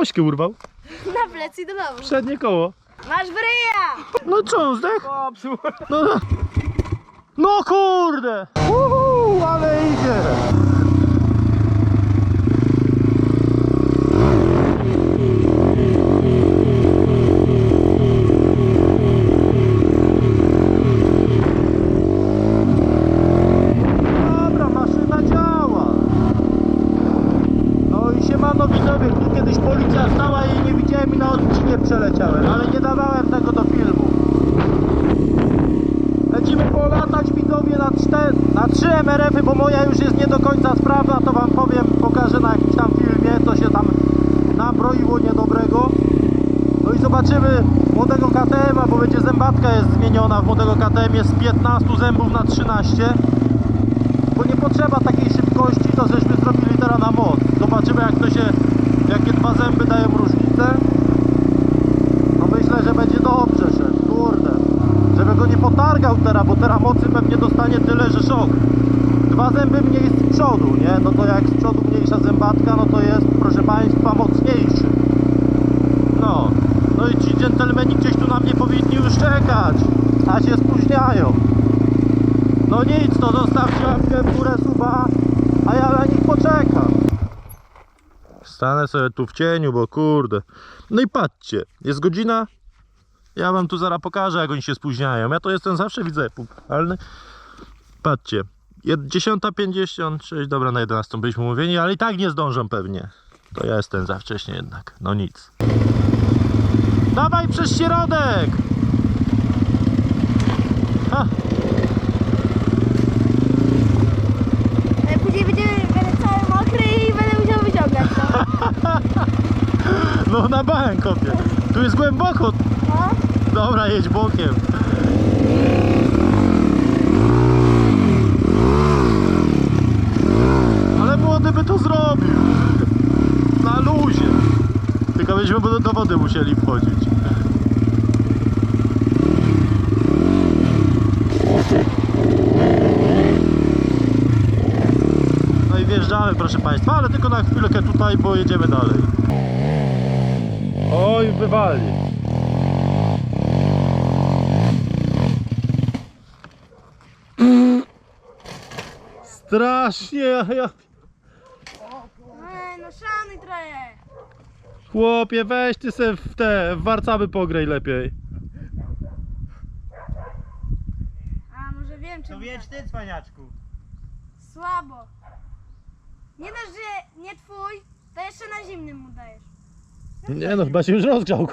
Ośkę urwał. Na plecy i do domu. Przednie koło. Masz bryja! No co, zdech? No, no. no kurde! Uhu, ale idzie! Dobra, maszyna działa. No i siemano widzowie, tu kiedyś policja stała i nie widziałem i na odcinie przeleciałem, ale nie dawałem tego do filmu. Lecimy polatać widzowie na, czte, na 3 MRF-y, bo moja już jest nie do końca sprawna, to wam powiem, pokażę na jakimś tam filmie, co się tam nabroiło niedobrego. No i zobaczymy młodego KTM-a, bo będzie zębatka jest zmieniona w młodego KTM jest z 15 zębów na 13 bo nie potrzeba takiej szybkości, to żeśmy zrobili teraz na moc. Zobaczymy jak to się, jakie dwa zęby dają różnicę. No myślę, że będzie dobrze szedł, kurde. Żeby go nie potargał teraz, bo teraz mocy pewnie dostanie tyle, że szok. Dwa zęby mniej z przodu, nie? No to jak z przodu mniejsza zębatka, no to jest, proszę Państwa, mocniejszy. No, no i ci dżentelmeni gdzieś tu na mnie powinni już czekać, a się spóźniają. No nic, to zostawcie łapkę w górę suba, a ja na nich poczekam. Stanę sobie tu w cieniu, bo kurde. No i patrzcie, jest godzina. Ja wam tu zaraz pokażę, jak oni się spóźniają. Ja to jestem zawsze widzę punktualny. Patrzcie, jed- 10.56, dobra, na 11 byliśmy umówieni, ale i tak nie zdążą pewnie. To ja jestem za wcześnie jednak, no nic. Dawaj przez środek! Ha! Ale później będziemy, będę cały mokry i będę musiał wyciągać to. No na bank kopie. Tu jest głęboko. Dobra, jedź bokiem. Ale młody by to zrobił. Na luzie. Tylko do, do wody musieli wchodzić. No proszę Państwa, ale tylko na chwilkę tutaj, bo jedziemy dalej. Oj, wywali. Strasznie, ja, ja... Ej, no szanuj trochę. Chłopie, weź ty se w te, w warcaby pograj lepiej. A może wiem czemu tak. ty, cwaniaczku. Słabo. Nie dość, że nie twój, to jeszcze na zimnym mu dajesz. Nie no, chyba się już rozgrzał.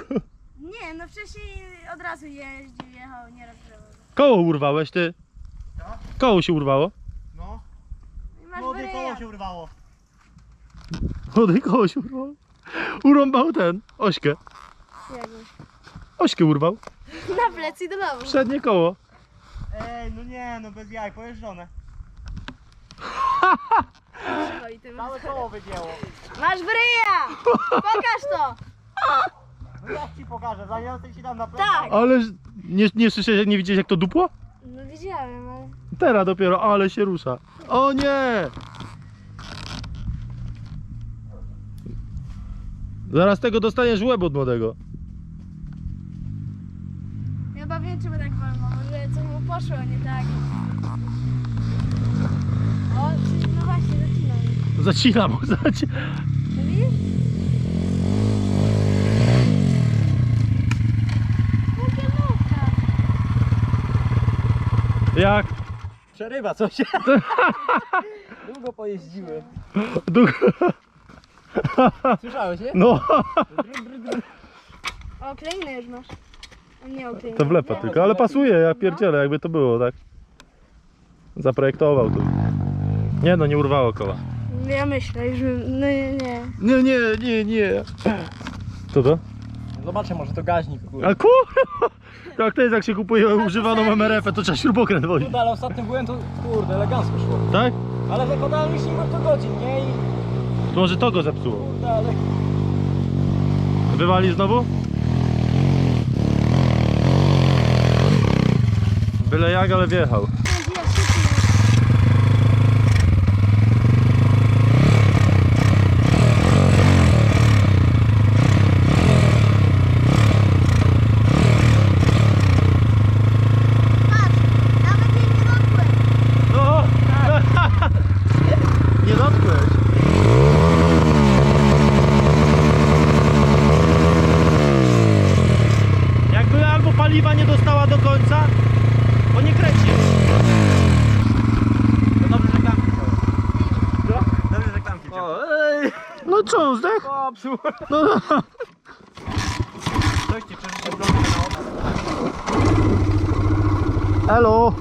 Nie, no wcześniej od razu jeździł, jechał, nie rozgrzewał. Koło urwałeś ty. Co? Koło się urwało. No, I masz młode koło się urwało. Młody koło się urwało. Urąbał ten, ośkę. Ośkę urwał. Na plecy i do domu. Przednie koło. Ej, no nie, no bez jaj, pojeżdżone. Całe koło wygięło. Masz bryja! Pokaż to! No jak ci pokażę, zaniosę ci tam na plecy. Tak. Ale nie, nie słyszałeś, nie widziałeś jak to dupło? No widziałem, ale... Teraz dopiero, ale się rusza. O nie! Zaraz tego dostaniesz w łeb od młodego. Ja chyba wiem, czemu tak wolno. Może coś mu poszło nie tak. O, czyli- no właśnie, zaczynam. Zacina mu, zaci... Widzisz? Jakie mucha. Jak? Przerywa coś. Długo pojeździły. Du... Słyszałeś, nie? No, O, klejny już masz. Nie to wlepa tylko, ale pasuje, ja pierdzielę, jakby to było, tak? Zaprojektował tu. Nie no, nie urwało koła. Ja myślę, już bym- no nie, nie. Nie, nie, nie, nie. Co to? Zobaczę, może to gaźnik, kurde. A kurwa! Jak to jest, jak się kupuje używaną MRF, to trzeba śrubokręt wozić. Kurde, ale ostatnio byłem, to kurde, elegancko szło. Tak? Ale zakładałem licznikiem to godzin, nie? I To może to go zepsuło. kurde, ale... Wywali znowu? Byle jak, ale wjechał. Nie dotknąć. Jakby albo paliwa nie dostała do końca, bo nie kręci. Dobrze, że klamki Co? Dobrze, że No co, zdech? O, psu. No, no. Coś ci przeżycie na. Elo!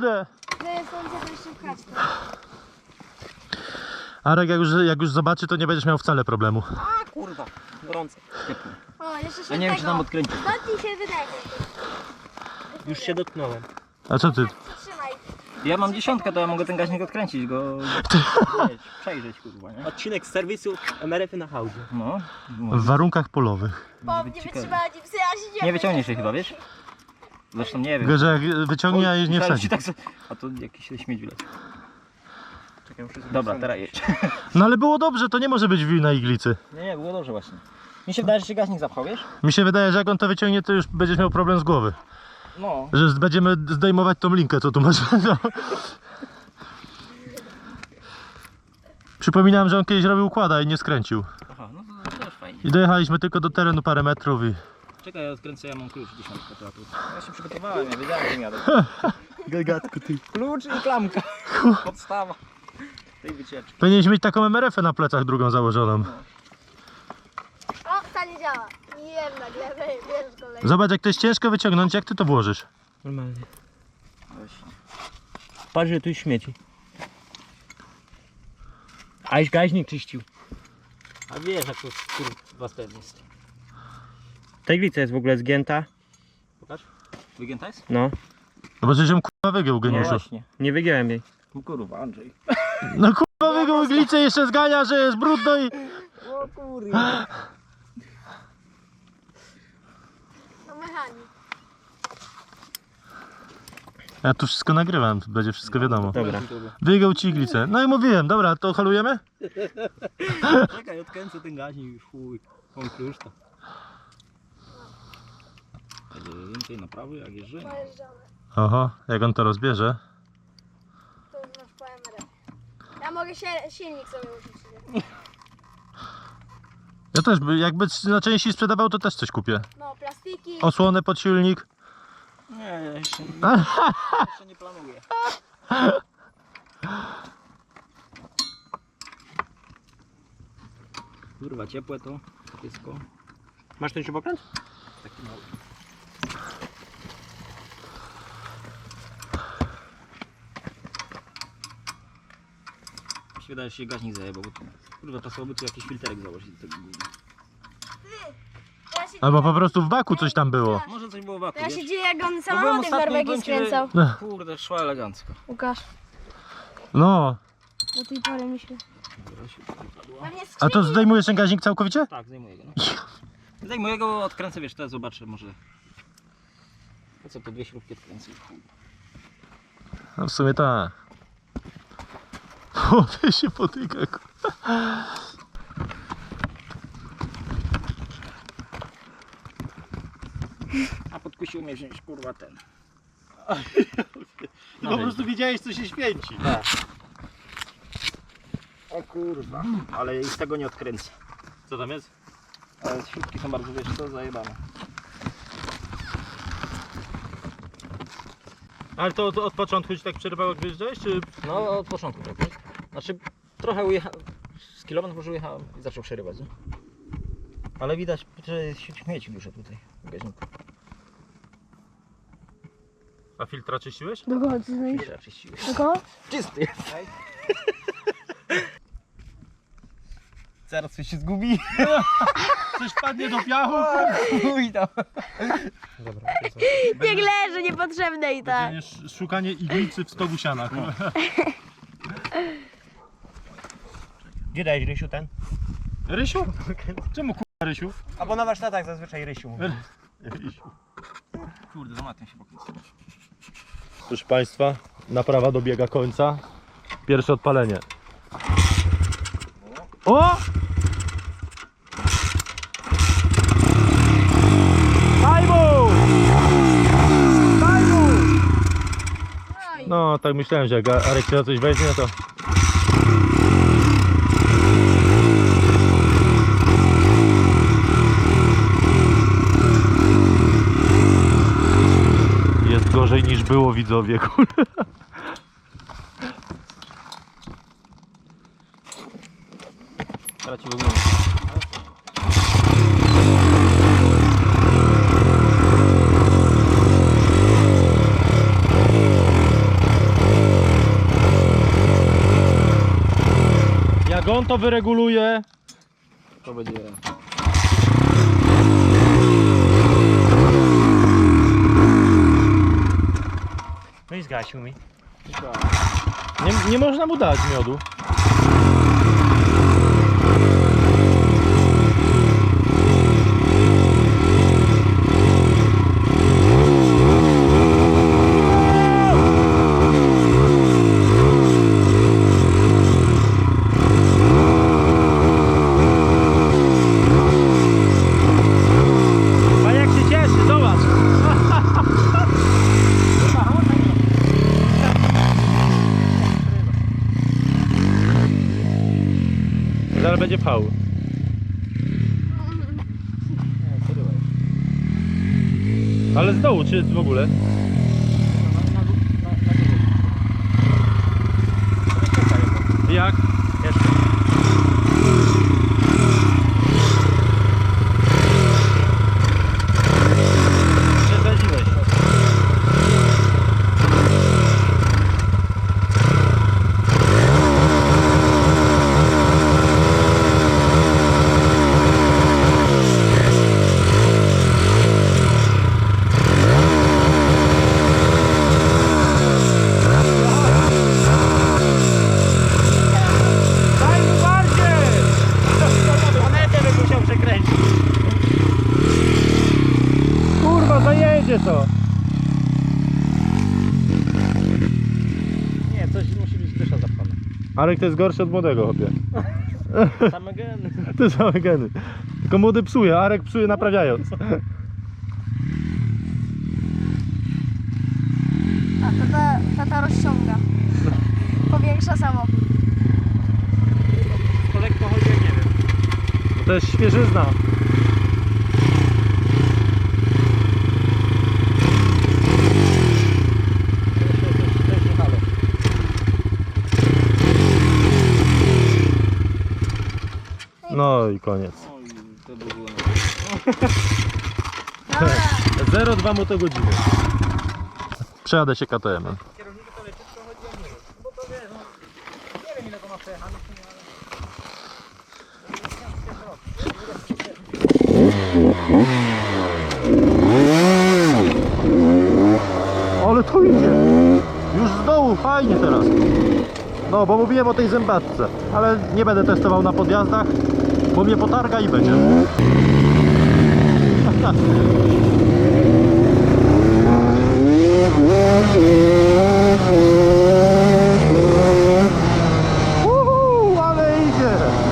Kurde! Pchać. Arek, jak już, jak już zobaczy, to nie będziesz miał wcale problemu. A kurwa, gorąco. Ciepło. O, jeszcze się A nie wiem, czy tego. tam odkręcić. Dotknij się wydaje. Już się dotknąłem. A co ty? Ja mam dziesiątkę, to ja mogę ten gaźnik odkręcić go. wiesz, Przejrzeć kurwa, nie? Odcinek z serwisu emeryty na hałdzie. No. W warunkach polowych. Bo nie ciekawe. wytrzymała psy, aż. Nie wyciągniesz się chyba, wiesz? Zresztą nie wiem. Tylko, że jak wyciągnie, a nie wsadzi. tak z- A to jakiś śmieć wyleciał. Czekaj, muszę Dobra, teraz jedź. No ale było dobrze, to nie może być wina iglicy. Nie, nie, było dobrze właśnie. Mi się wydaje, że się gaźnik zapchał, wiesz? Mi się wydaje, że jak on to wyciągnie, to już będziesz miał problem z głowy. No. Że będziemy zdejmować tą linkę, co tu masz. No. Przypominam, że on kiedyś robił układa i nie skręcił. Aha, no to, to też fajnie. I dojechaliśmy tylko do terenu parę metrów i... Czekaj, ja odkręcę, ja mam klucz dziesiątkę to ja się przygotowałem, ja wiedziałem, że jadę. Gagatku ty. Klucz i klamka. Podstawa tej wycieczki. Powinieneś mieć taką MRF-ę na plecach drugą założoną. O, ta nie działa. I jednak, lewej, bierz kolejny. Zobacz, jak to jest ciężko wyciągnąć, jak ty to włożysz? Normalnie. Właśnie. Patrz, że tu jest śmieci. Aś gaźnik czyścił. A wiesz, jak to kurwa sterny jest. Ta iglica jest w ogóle zgięta. Pokaż. Wygięta jest? No, No bo żeś ją kurwa wygiął, No geniuszu. właśnie. nie wygiąłem jej. No kurwa, Andrzej. No kurwa wygiął iglicę, jeszcze zgania, że jest brudno i... O kurwa. No mechanik. Ja tu wszystko nagrywam, będzie wszystko wiadomo. Dobra. Wygiął ci iglicę. No i mówiłem, dobra, to halujemy? Czekaj, odkręcę ten gaźnik już chuj. Mam klucz to. Więcej naprawy jak jeżdżę. Pojeżdżamy. Oho, jak on to rozbierze. To już masz po MRF. Ja mogę się, silnik sobie użyć. nie? Ja też, by- jakby na części sprzedawał, to też coś kupię. No, plastiki. Osłonę pod silnik. Nie, ja jeszcze, jeszcze nie planuję. Kurwa, ciepłe to wszystko. Masz ten śrubokręt? Taki mały. Wydaje, się gaźnik zajebał, bo tu, kurwa, pasowałoby tu jakiś filterek założyć do tego gówna. Albo po prostu w baku coś tam było. Może coś było w to waku, ja się dzieje, jak on Bo byłem samochody w ostatnio i Norwegii powiem ci, że- skręcał. No. Kurde, szła elegancko. Łukasz, No, do tej pory myślę. A to zdejmujesz ten gaźnik całkowicie? Tak, zdejmuję go. No. Zdejmuję go, odkręcę, wiesz, teraz zobaczę, może... Po co to dwie śrubki odkręcę? No w sumie tak. O, ty się potyka. A podkusił mnie wziąć, kurwa, ten. Po prostu widziałeś, co się święci. O kurwa, ale i z tego nie odkręcę. Co tam jest? Ale śrubki są bardzo, wiesz co, zajebane. Ale to od, od początku ci tak przerwało, jak wyjeżdżałeś, czy... No, od początku tak, tak? Znaczy, trochę ujechałem, z kilometr może ujechałem i zaczął przerywać, nie? Ale widać, że jest śmieci dużo tutaj w gaźniku. A filtra czyściłeś? Do ty znajdziesz? Ile czyściłeś? Do? Czysty jest. Zaraz coś się zgubi. Coś padnie do piachu. Chuj tam. Dobra, Niech leży, niepotrzebne i tak. szukanie iglicy w stogu siana. Gdzie dałeś Rysiu ten? Rysiu? Czemu k***a Rysiu? A bo na warsztatach zazwyczaj Rysiu mówi. Kurde, zamatem się pokręcił. Proszę Państwa, naprawa dobiega końca. Pierwsze odpalenie. O! Dajmu! Dajmu! No, tak myślałem, że jak Arek się na coś weźmie, to... gorzej niż było widzowie, kurde. Jak on to wyreguluje, to będzie. No i zgasił mi. nie, nie można mu dać miodu. A jak się cieszy, zobacz. Zaraz będzie pał. Ale z dołu, czy w ogóle? Jak? Przesadziłeś. Daj mu bardziej! Monetę bym musiał przekręcić. Kurwa, zajedzie to! Nie, coś musi być dysza zapchane. Arek to jest gorszy od młodego, chłopie. Same geny. Te same geny. Tylko młody psuje, a Arek psuje naprawiając. A tata, tata rozciąga. Powiększa samochód. To lekko chodzi, jak nie wiem. To jest świeżyzna. To już nie halo. No i koniec. Oj, to by było Dobra. 0,2 motogodziny. Przejadę się KTM-em. Kierowniku to leciutko chodzi, jak nie wiem. Bo to wiesz, no, nie wiem ile to ma ale... Ale to idzie! Już z dołu, fajnie teraz. No, bo mówiłem o tej zębatce, ale nie będę testował na podjazdach, bo mnie potarga i będzie.